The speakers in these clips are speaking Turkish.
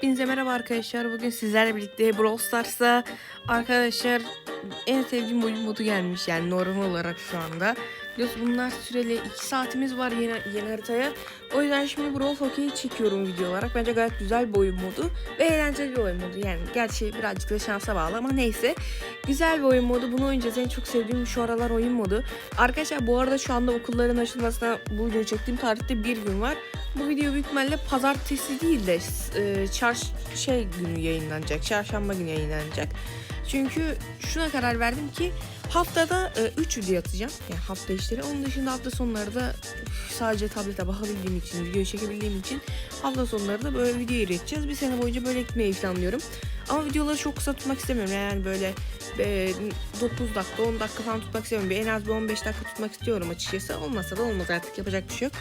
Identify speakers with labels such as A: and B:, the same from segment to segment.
A: Hepinize merhaba arkadaşlar. Bugün sizlerle birlikte Brawl Stars'a arkadaşlar en sevdiğim oyun modu gelmiş yani normal olarak şu anda. Biliyorsunuz bunlar süreli 2 saatimiz var yeni, yeni haritaya. O yüzden şimdi Brawl Hockey'i çekiyorum video olarak. Bence gayet güzel bir oyun modu ve eğlenceli bir oyun modu. Yani gerçi birazcık da şansa bağlı ama neyse. Güzel bir oyun modu. Bunu oynayacağız. En çok sevdiğim şu aralar oyun modu. Arkadaşlar bu arada şu anda okulların açılmasına bu videoyu çektiğim tarihte bir gün var. Bu video büyük ihtimalle pazartesi değil de e, çarş şey günü yayınlanacak. Çarşamba günü yayınlanacak. Çünkü şuna karar verdim ki haftada 3 video atacağım. Yani hafta işleri. Onun dışında hafta sonları da sadece tablete bakabildiğim için, video çekebildiğim için hafta sonları da böyle video üreteceğiz. Bir sene boyunca böyle gitmeyi planlıyorum. Ama videoları çok kısa tutmak istemiyorum. Yani böyle e, 9 dakika, 10 dakika falan tutmak istemiyorum. En az bir 15 dakika tutmak istiyorum açıkçası. Olmasa da olmaz artık yapacak bir şey yok.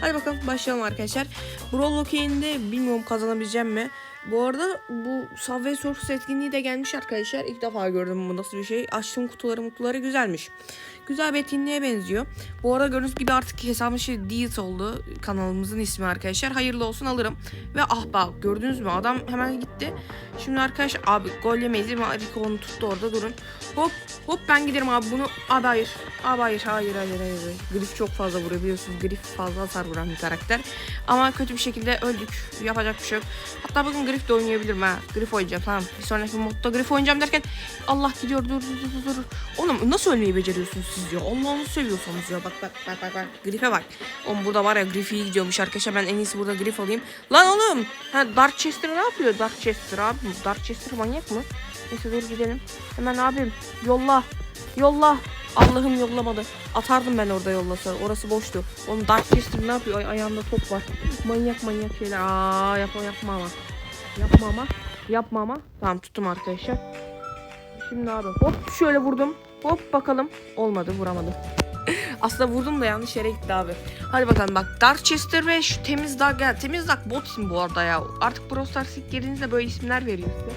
A: Hadi bakalım başlayalım arkadaşlar. Brawl Hockey'inde bilmiyorum kazanabileceğim mi? Bu arada bu Subway Surfers etkinliği de gelmiş arkadaşlar. İlk defa gördüm bu nasıl bir şey. Açtığım kutuları mutluları güzelmiş. Güzel bir etkinliğe benziyor. Bu arada gördüğünüz gibi artık hesabım şey Deet oldu. Kanalımızın ismi arkadaşlar. Hayırlı olsun alırım. Ve ah bak gördünüz mü adam hemen gitti. Şimdi arkadaşlar abi gol yemeyiz değil mi? Rico onu tuttu orada durun. Hop hop ben giderim abi bunu. Abi hayır. Abi hayır hayır hayır hayır. Grif çok fazla vuruyor biliyorsunuz. Grif fazla hasar vuran bir karakter. Ama kötü bir şekilde öldük. Yapacak bir şey yok. Hatta bugün Grif de oynayabilirim ha. Grif oynayacağım tamam. Bir sonraki modda Grif oynayacağım derken Allah gidiyor dur dur dur. dur. Oğlum nasıl ölmeyi beceriyorsunuz siz ya? Allah'ını seviyorsanız ya. Bak bak bak bak bak. Grif'e bak. Oğlum burada var ya Grif iyi gidiyormuş arkadaşlar. Ben en iyisi burada Grif alayım. Lan oğlum. Ha Darkchester ne yapıyor? Darkchester abi. Darkchester manyak mı? Neyse dur gidelim. Hemen abim yolla. Yolla. Allah'ım yollamadı. Atardım ben orada yollasa. Orası boştu. Oğlum Darkchester ne yapıyor? Ay, ayağında top var. Manyak manyak şeyler. Aa yapma yapma ama. Yapma ama. Yapma ama. Tamam tuttum arkadaşlar. Şimdi abi hop şöyle vurdum. Hop bakalım. Olmadı vuramadım. Aslında vurdum da yanlış yere gitti abi. Hadi bakalım bak Darkchester ve şu Temiz Dag ya Temiz Dag bot isim bu arada ya. Artık Brawl Stars ilk girdiğinizde böyle isimler veriyor size.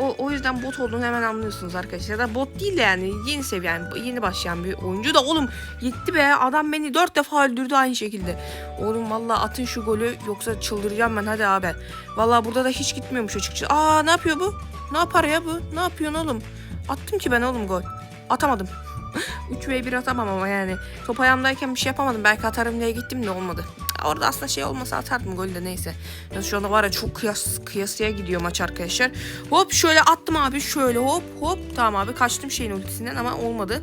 A: O, o yüzden bot olduğunu hemen anlıyorsunuz arkadaşlar. Ya da bot değil de yani yeni seviye yani yeni başlayan bir oyuncu da oğlum gitti be adam beni dört defa öldürdü aynı şekilde. Oğlum valla atın şu golü yoksa çıldıracağım ben hadi abi. Valla burada da hiç gitmiyormuş açıkçası. Aa ne yapıyor bu? Ne yapar ya bu? Ne yapıyorsun oğlum? Attım ki ben oğlum gol. Atamadım. 3 ve 1 atamam ama yani. Top ayağımdayken bir şey yapamadım. Belki atarım diye gittim de olmadı. Orada aslında şey olmasa atardım golü de neyse. Ya şu anda var ya çok kıyas, kıyasıya gidiyor maç arkadaşlar. Hop şöyle attım abi şöyle hop hop. Tamam abi kaçtım şeyin ultisinden ama olmadı.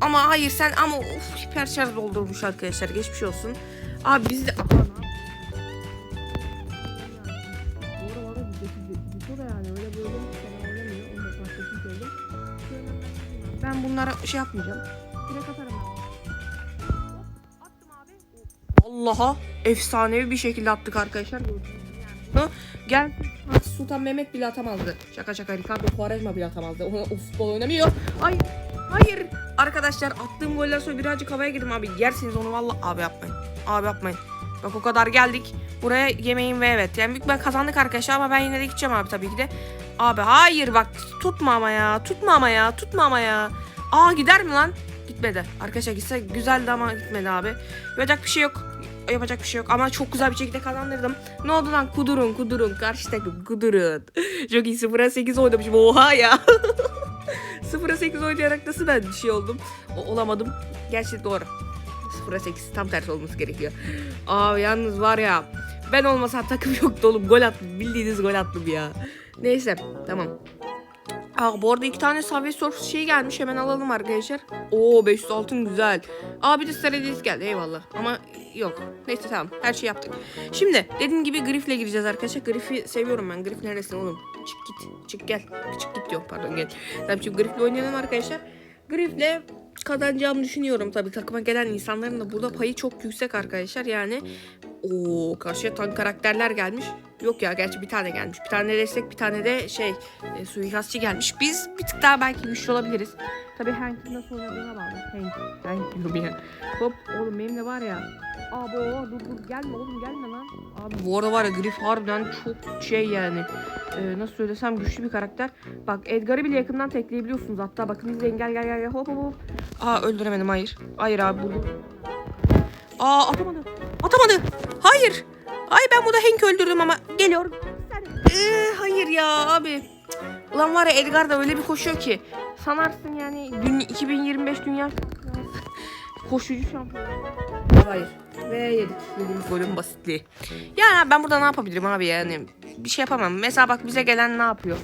A: Ama hayır sen ama of hiper şarj doldurmuş arkadaşlar geçmiş olsun. Abi biz de... Aha, Ben bunlara şey yapmayacağım. Direkt atarım ben. Allah'a efsanevi bir şekilde attık arkadaşlar. Hı? Gel. Sultan Mehmet bile atamazdı. Şaka şaka Ricardo Quaresma bile atamazdı. O, o futbol oynamıyor. Hayır. Hayır. Arkadaşlar attığım goller sonra birazcık havaya girdim abi. Yersiniz onu valla. Abi yapmayın. Abi yapmayın. Bak o kadar geldik. Buraya yemeğim ve evet. Yani ben kazandık arkadaşlar ama ben yine de gideceğim abi tabii ki de. Abi hayır bak tutma ama ya. Tutma ama ya. Tutma ama ya. Aa gider mi lan? Gitmedi. Arkadaşlar gitse güzeldi ama gitmedi abi. Yapacak bir şey yok. Yapacak bir şey yok ama çok güzel bir şekilde kazandırdım. Ne oldu lan? Kudurun kudurun. Karşı takım kudurun. çok iyi 0'a 8 oynamışım. Oha ya. 0'a 8 oynayarak nasıl ben bir şey oldum? O, olamadım. Gerçi doğru. 0'a 8 tam tersi olması gerekiyor. Aa yalnız var ya. Ben olmasam takım yoktu oğlum. Gol attım. Bildiğiniz gol attım ya. Neyse tamam. Aa bu arada iki tane Savage Surf şey gelmiş hemen alalım arkadaşlar. Oo 500 altın güzel. Aa bir de Stradis geldi eyvallah. Ama yok. Neyse tamam her şeyi yaptık. Şimdi dediğim gibi Griff'le gireceğiz arkadaşlar. Griff'i seviyorum ben. Griff neredesin oğlum? Çık git. Çık gel. Çık git diyor pardon gel. Tamam şimdi Griff'le oynayalım arkadaşlar. Griff'le kazanacağımı düşünüyorum tabii. Takıma gelen insanların da burada payı çok yüksek arkadaşlar. Yani o karşıya tank karakterler gelmiş. Yok ya gerçi bir tane gelmiş. Bir tane destek bir tane de şey e, suikastçı gelmiş. Biz bir tık daha belki güçlü olabiliriz. Tabii Hank'in nasıl oynadığına bağlı. Hank. Hank diyorum ya. Hop oğlum benim de var ya. Abi o dur dur gelme oğlum gelme lan. Abi bu arada var ya Griff harbiden çok şey yani. E, nasıl söylesem güçlü bir karakter. Bak Edgar'ı bile yakından tekleyebiliyorsunuz. Hatta bakın izleyin gel gel gel hop hop hop. Aa öldüremedim hayır. Hayır abi bunu. Aa atamadı. Atamadı. Hayır. Ay ben burada Hank öldürdüm ama geliyor. Sen Ee, hayır ya abi. Ulan var ya Edgar da öyle bir koşuyor ki. Sanarsın yani dün 2025 dünya koşucu şampiyon. Hayır. Ve yedik. Yediğimiz golün basitliği. Yani ben burada ne yapabilirim abi yani. Bir şey yapamam. Mesela bak bize gelen ne yapıyor?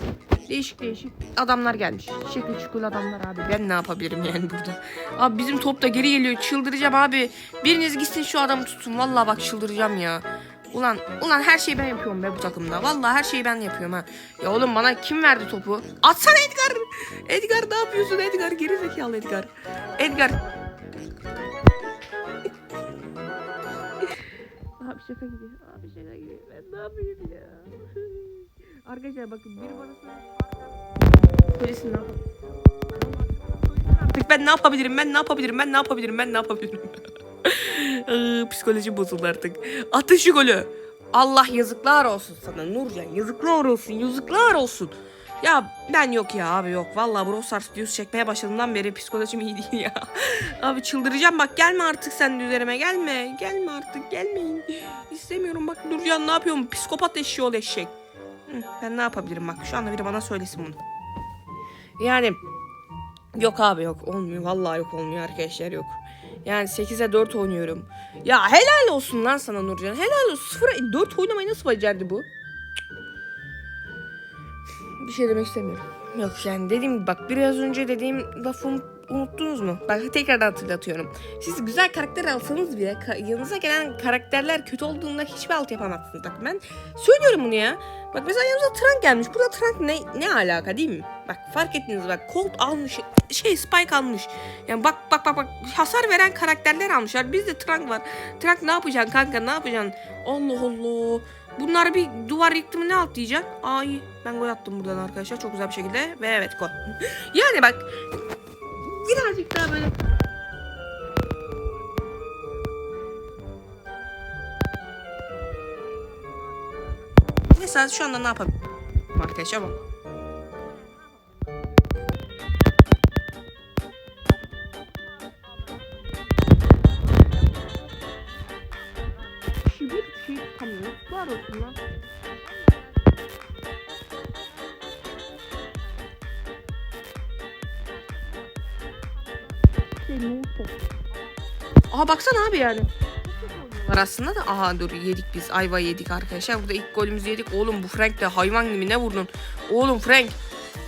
A: Değişik değişik adamlar gelmiş. Şekil şukul adamlar abi. Ben ne yapabilirim yani burada? Abi bizim top da geri geliyor. Çıldıracağım abi. Biriniz gitsin şu adamı tutun. Vallahi bak çıldıracağım ya. Ulan ulan her şeyi ben yapıyorum be bu takımda. Vallahi her şeyi ben yapıyorum ha. Ya oğlum bana kim verdi topu? Atsana Edgar. Edgar ne yapıyorsun Edgar? Geri zekalı Edgar. Edgar. Abi şaka gibi. Abi şaka gibi. Ben ne yapayım ya? Arkadaşlar bakın biri bana söyle. Söylesin ne? Artık ben ne yapabilirim? Ben ne yapabilirim? Ben ne yapabilirim? Ben ne yapabilirim? Iı, Psikolojim bozuldu artık. Atın şu golü. Allah yazıklar olsun sana Nurcan. Yazıklar olsun. Yazıklar olsun. Ya ben yok ya abi yok. Vallahi Brawl Stars videosu çekmeye başladığımdan beri psikolojim iyi değil ya. abi çıldıracağım bak gelme artık sen üzerime gelme. Gelme artık gelmeyin. İstemiyorum bak Nurcan ne yapıyorum? Psikopat eşeği ol eşek. Ben ne yapabilirim bak şu anda biri bana söylesin bunu. Yani yok abi yok olmuyor. Vallahi yok olmuyor arkadaşlar yok. Yani 8'e 4 oynuyorum. Ya helal olsun lan sana Nurcan. Helal olsun. 0'a 4 oynamayı nasıl becerdi bu? Bir şey demek istemiyorum. Yok yani dediğim bak biraz önce dediğim lafı unut- unuttunuz mu? Bak tekrardan hatırlatıyorum. Siz güzel karakter alsanız bile yanınıza gelen karakterler kötü olduğunda hiçbir alt yapamazsınız. Bak ben söylüyorum bunu ya. Bak mesela yanımıza Trunk gelmiş. Burada Trunk ne, ne alaka değil mi? Bak fark ettiniz bak Colt almış şey Spike almış. Yani bak bak bak bak hasar veren karakterler almışlar. Bizde Trunk var. Trunk ne yapacaksın kanka ne yapacaksın? Allah Allah. Bunlar bir duvar yıktı mı ne atlayacaksın? Ay ben gol attım buradan arkadaşlar çok güzel bir şekilde ve evet gol. yani bak birazcık daha böyle Mesela şu anda ne yapalım? Arkadaşlar bak. Hiçbir şey tutamıyor. Var olsun lan. Aha baksana abi yani. Var aslında da aha dur yedik biz ayva yedik arkadaşlar. Burada ilk golümüzü yedik. Oğlum bu Frank de hayvan gibi ne vurdun? Oğlum Frank.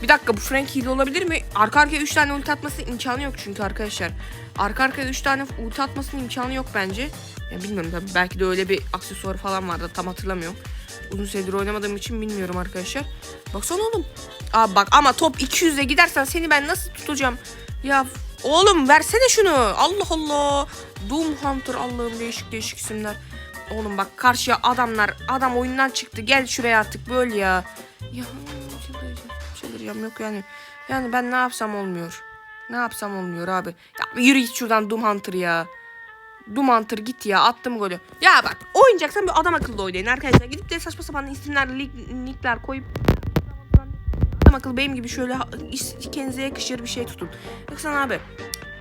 A: Bir dakika bu Frank hile olabilir mi? Arka arkaya 3 tane ulti atması imkanı yok çünkü arkadaşlar. Arka arkaya 3 tane ulti atmasının imkanı yok bence. Ya bilmiyorum tabii belki de öyle bir aksesuar falan vardı tam hatırlamıyorum. Uzun süredir oynamadığım için bilmiyorum arkadaşlar. Baksana oğlum. Aa bak ama top 200'e gidersen seni ben nasıl tutacağım? Ya oğlum versene şunu. Allah Allah. Doom Hunter Allah'ım değişik değişik isimler. Oğlum bak karşıya adamlar adam oyundan çıktı. Gel şuraya artık böyle ya. Ya çıldıracağım. Yok yani. Yani ben ne yapsam olmuyor. Ne yapsam olmuyor abi. Ya yürü git şuradan Doom Hunter ya. Doom Hunter git ya attım golü. Ya bak oynayacaksan bir adam akıllı oynayın arkadaşlar. Gidip de saçma sapan isimler, lig, nickler koyup akıllı benim gibi şöyle kendinize yakışır bir şey tutun. Baksana abi.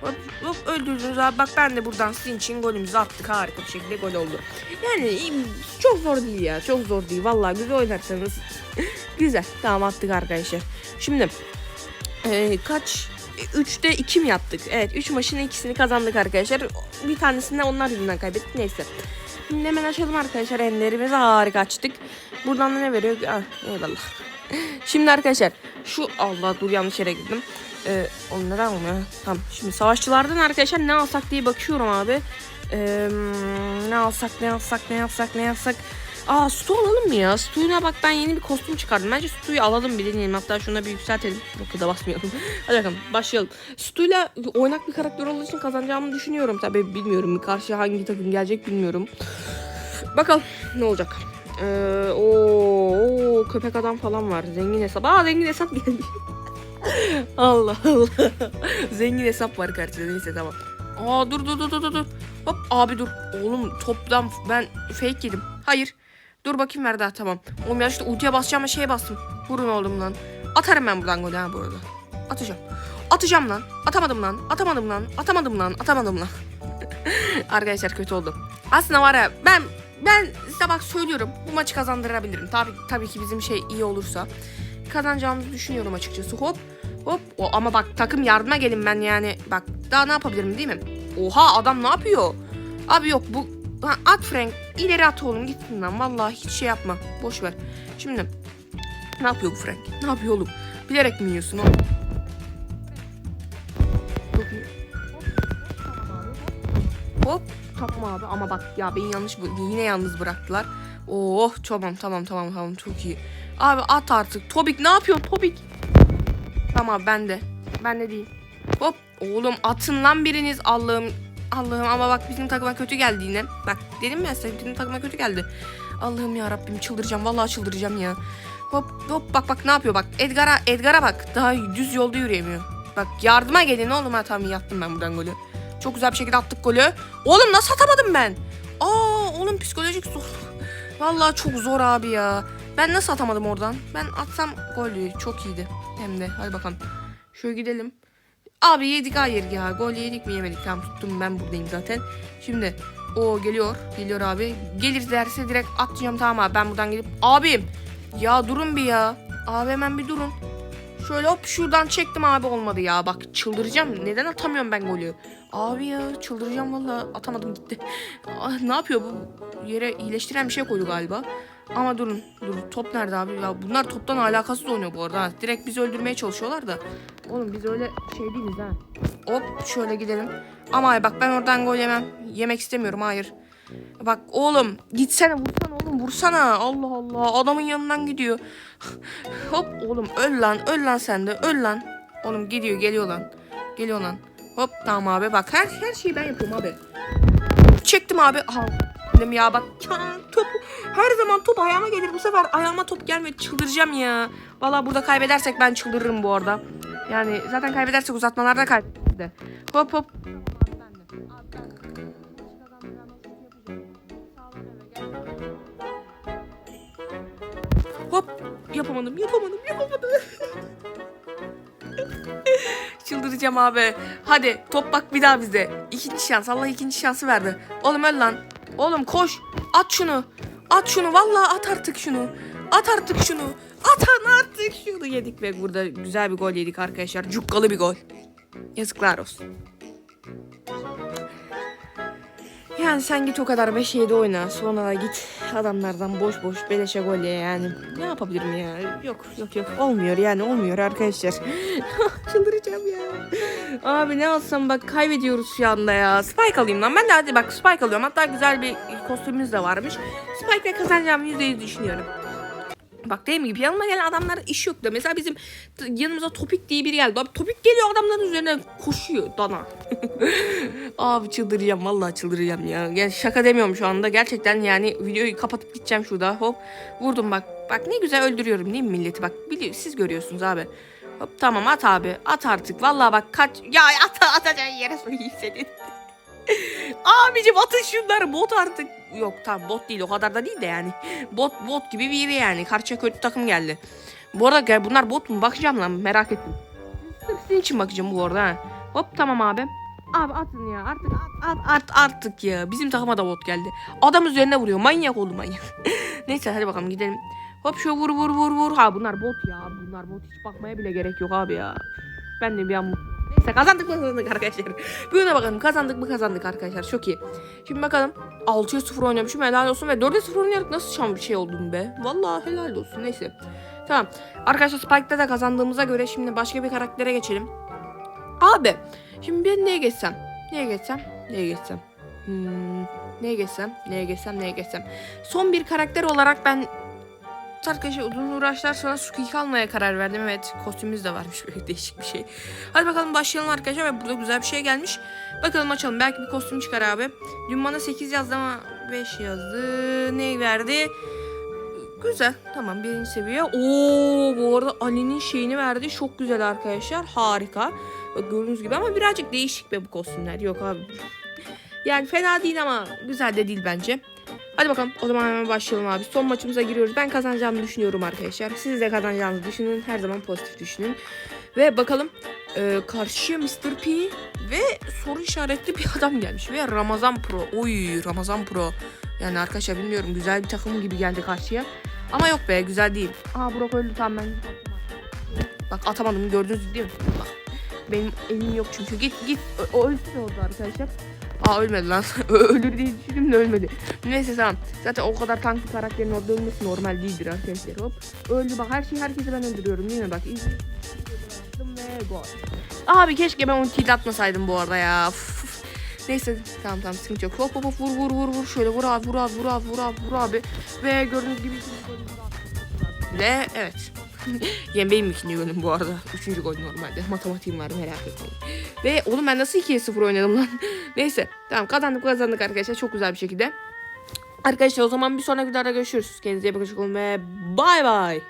A: Hop, hop öldürdünüz abi. Bak ben de buradan sizin için golümüzü attık. Harika bir şekilde gol oldu. Yani çok zor değil ya. Çok zor değil. Vallahi güzel oynarsanız. güzel. Tamam attık arkadaşlar. Şimdi e, kaç? 3'te 2 mi yaptık? Evet 3 maçın ikisini kazandık arkadaşlar. Bir tanesini onlar yüzünden kaybettik. Neyse. Şimdi hemen açalım arkadaşlar. Enlerimizi harika açtık. Buradan da ne veriyor? Ah, eyvallah. Şimdi arkadaşlar şu Allah dur yanlış yere girdim. Ee, neden olmuyor? Tamam. Şimdi savaşçılardan arkadaşlar ne alsak diye bakıyorum abi. Ee, ne alsak ne alsak ne alsak ne alsak. Aa Stu alalım mı ya? Stu'yla bak ben yeni bir kostüm çıkardım. Bence Stu'yu alalım bir deneyelim. Hatta şuna bir yükseltelim. Yok da basmayalım. Hadi bakalım başlayalım. Stu'yla oynak bir karakter olduğu için kazanacağımı düşünüyorum. Tabii bilmiyorum. Karşıya hangi takım gelecek bilmiyorum. Bakalım ne olacak. Ee, oo, oo, köpek adam falan var. Zengin hesap. Aa zengin hesap geldi. Allah Allah. zengin hesap var karşıda. Neyse tamam. Aa dur dur dur dur dur. Hop abi dur. Oğlum toplam ben fake yedim. Hayır. Dur bakayım ver daha tamam. Oğlum ya işte ultiye basacağım şeye bastım. Vurun oğlum lan. Atarım ben buradan golü ha bu arada. Atacağım. Atacağım lan. Atamadım lan. Atamadım lan. Atamadım lan. Atamadım lan. Arkadaşlar kötü oldu. Aslında var ya ben ben size bak söylüyorum bu maçı kazandırabilirim. Tabii tabii ki bizim şey iyi olursa kazanacağımızı düşünüyorum açıkçası. Hop hop o ama bak takım yardıma gelin ben yani bak daha ne yapabilirim değil mi? Oha adam ne yapıyor? Abi yok bu ha, at Frank ileri at oğlum gitsin lan vallahi hiç şey yapma boş ver. Şimdi ne yapıyor bu Frank? Ne yapıyor oğlum? Bilerek mi yiyorsun oğlum? Hop tamam abi ama bak ya beni yanlış yine yalnız bıraktılar. Oh tamam tamam tamam tamam çok iyi. Abi at artık. Tobik ne yapıyor Tobik? Tamam ben de. Ben de değil. Hop oğlum atın lan biriniz Allah'ım. Allah'ım ama bak bizim takıma kötü geldi yine. Bak dedim ya size bizim takıma kötü geldi. Allah'ım ya Rabbim çıldıracağım. Vallahi çıldıracağım ya. Hop hop bak bak ne yapıyor bak. Edgar'a Edgar'a bak. Daha düz yolda yürüyemiyor. Bak yardıma gelin oğlum ha tamam yattım ben buradan golü. Çok güzel bir şekilde attık golü. Oğlum nasıl atamadım ben? Aa oğlum psikolojik zor. Vallahi çok zor abi ya. Ben nasıl atamadım oradan? Ben atsam golü çok iyiydi. Hem de hadi bakalım. Şöyle gidelim. Abi yedik hayır ya. Gol yedik mi yemedik. Tamam tuttum ben buradayım zaten. Şimdi o geliyor. Geliyor abi. Gelir derse direkt atacağım tamam abi. Ben buradan gelip abim ya durun bir ya. Abi hemen bir durun. Şöyle hop şuradan çektim abi olmadı ya. Bak çıldıracağım. Neden atamıyorum ben golü? Abi ya çıldıracağım valla. Atamadım gitti. Ah, ne yapıyor bu? Yere iyileştiren bir şey koydu galiba. Ama durun. Durun. Top nerede abi? Ya bunlar toptan alakasız oynuyor bu arada. ha. Direkt bizi öldürmeye çalışıyorlar da. Oğlum biz öyle şey değiliz ha. Hop şöyle gidelim. Ama bak ben oradan gol yemem. Yemek istemiyorum hayır. Bak oğlum gitsene vursana oğlum vursana. Allah Allah adamın yanından gidiyor. Hop oğlum öl lan öl lan sen de öl lan. Oğlum gidiyor geliyor lan. Geliyor lan. Hop tamam abi bak her, her şeyi ben yapıyorum abi. Çektim abi. Aha. Dedim ya bak top her zaman top ayağıma gelir bu sefer ayağıma top gelmedi çıldıracağım ya. Vallahi burada kaybedersek ben çıldırırım bu arada. Yani zaten kaybedersek uzatmalarda kaybederiz de. Hop hop. Yapamadım yapamadım yapamadım. Çıldıracağım abi. Hadi top bak bir daha bizde. İkinci şans. Allah ikinci şansı verdi. Oğlum öl lan. Oğlum koş. At şunu. At şunu. Vallahi at artık şunu. At artık şunu. Atan artık şunu yedik ve burada güzel bir gol yedik arkadaşlar. Cukkalı bir gol. Yazıklar olsun. Yani sen git o kadar 5-7 oyna. Sonra git adamlardan boş boş beleşe gol ye yani. Ne yapabilirim ya? Yok yok yok. Olmuyor yani olmuyor arkadaşlar. Çıldıracağım ya. Abi ne alsam bak kaybediyoruz şu anda ya. Spike alayım lan. Ben de hadi bak Spike alıyorum. Hatta güzel bir kostümümüz de varmış. Spike'le kazanacağımı %100 düşünüyorum. Bak değil mi? Yanıma gelen adamlar iş yok da. Mesela bizim yanımıza Topik diye biri geldi. Abi Topik geliyor adamların üzerine koşuyor dana. Abi çıldıracağım vallahi çıldıracağım ya. ya. Şaka demiyorum şu anda. Gerçekten yani videoyu kapatıp gideceğim şurada. Hop vurdum bak. Bak ne güzel öldürüyorum değil mi milleti? Bak biliyor, siz görüyorsunuz abi. Hop tamam at abi. At artık. Vallahi bak kaç. Ya at atacağın yere soyayım senin. Abicim atın şunları bot artık. Yok tamam bot değil o kadar da değil de yani. Bot bot gibi biri yani. Karşıya kötü takım geldi. Bu arada bunlar bot mu? Bakacağım lan merak ettim. Sırf sizin için bakacağım bu arada ha. Hop tamam abi. Abi atın ya artık at, at, at artık ya. Bizim takıma da bot geldi. Adam üzerine vuruyor. Manyak oldu manyak. Neyse hadi bakalım gidelim. Hop şu vur vur vur vur. Ha bunlar bot ya. Bunlar bot hiç bakmaya bile gerek yok abi ya. Ben de bir an Neyse kazandık mı kazandık arkadaşlar. Bugüne bakalım kazandık mı kazandık arkadaşlar. Çok iyi. Şimdi bakalım 6'ya 0 oynamışım helal olsun ve 4'e 0 oynayarak nasıl şan bir şey oldum be. Vallahi helal olsun neyse. Tamam. Arkadaşlar Spike'da da kazandığımıza göre şimdi başka bir karaktere geçelim. Abi şimdi ben neye geçsem? Neye geçsem? Neye geçsem? Hmm, neye geçsem? Neye geçsem? Neye geçsem? Son bir karakter olarak ben Arkadaşlar uzun uğraşlar sonra Sukik almaya karar verdim. Evet kostümümüz de varmış böyle değişik bir şey. Hadi bakalım başlayalım arkadaşlar ve burada güzel bir şey gelmiş. Bakalım açalım belki bir kostüm çıkar abi. Dün bana 8 yazdı ama 5 yazdı. Ne verdi? Güzel. Tamam birinci seviye. Oo bu arada Ali'nin şeyini verdi. Çok güzel arkadaşlar. Harika. Bak gördüğünüz gibi ama birazcık değişik be bu kostümler. Yok abi. Yani fena değil ama güzel de değil bence. Hadi bakalım o zaman hemen başlayalım abi. Son maçımıza giriyoruz. Ben kazanacağımı düşünüyorum arkadaşlar. Siz de kazanacağınızı düşünün. Her zaman pozitif düşünün. Ve bakalım e, karşıya Mr. P ve soru işaretli bir adam gelmiş. Ve Ramazan Pro. Oy Ramazan Pro. Yani arkadaşlar bilmiyorum güzel bir takım gibi geldi karşıya. Ama yok be güzel değil. Aa Brock öldü tamam ben. Bak atamadım gördünüz değil mi? Bak. Benim elim yok çünkü. Git git. O, o ölsün orada arkadaşlar. Aa ölmedi lan. Ölür diye düşündüm de ölmedi. Neyse tamam. Zaten o kadar tank bir karakterin orada ölmesi normal değildir arkadaşlar. Hop. Öldü bak her şeyi herkesi ben öldürüyorum değil? Bak. Ve. Abi keşke ben ultiyi de atmasaydım bu arada ya. Neyse tamam tamam sıkıntı yok. Hop hop hop vur vur vur vur. Şöyle vur abi vur abi vur abi vur abi vur abi. Ve gördüğünüz gibi. Ve evet. Yem benim ikinci golüm bu arada. Üçüncü gol normalde. Matematiğim var merak etmeyin. Ve oğlum ben nasıl 2'ye 0 oynadım lan. Neyse tamam kazandık kazandık arkadaşlar çok güzel bir şekilde. Arkadaşlar o zaman bir sonraki videoda görüşürüz. Kendinize iyi bakın ve bay bay.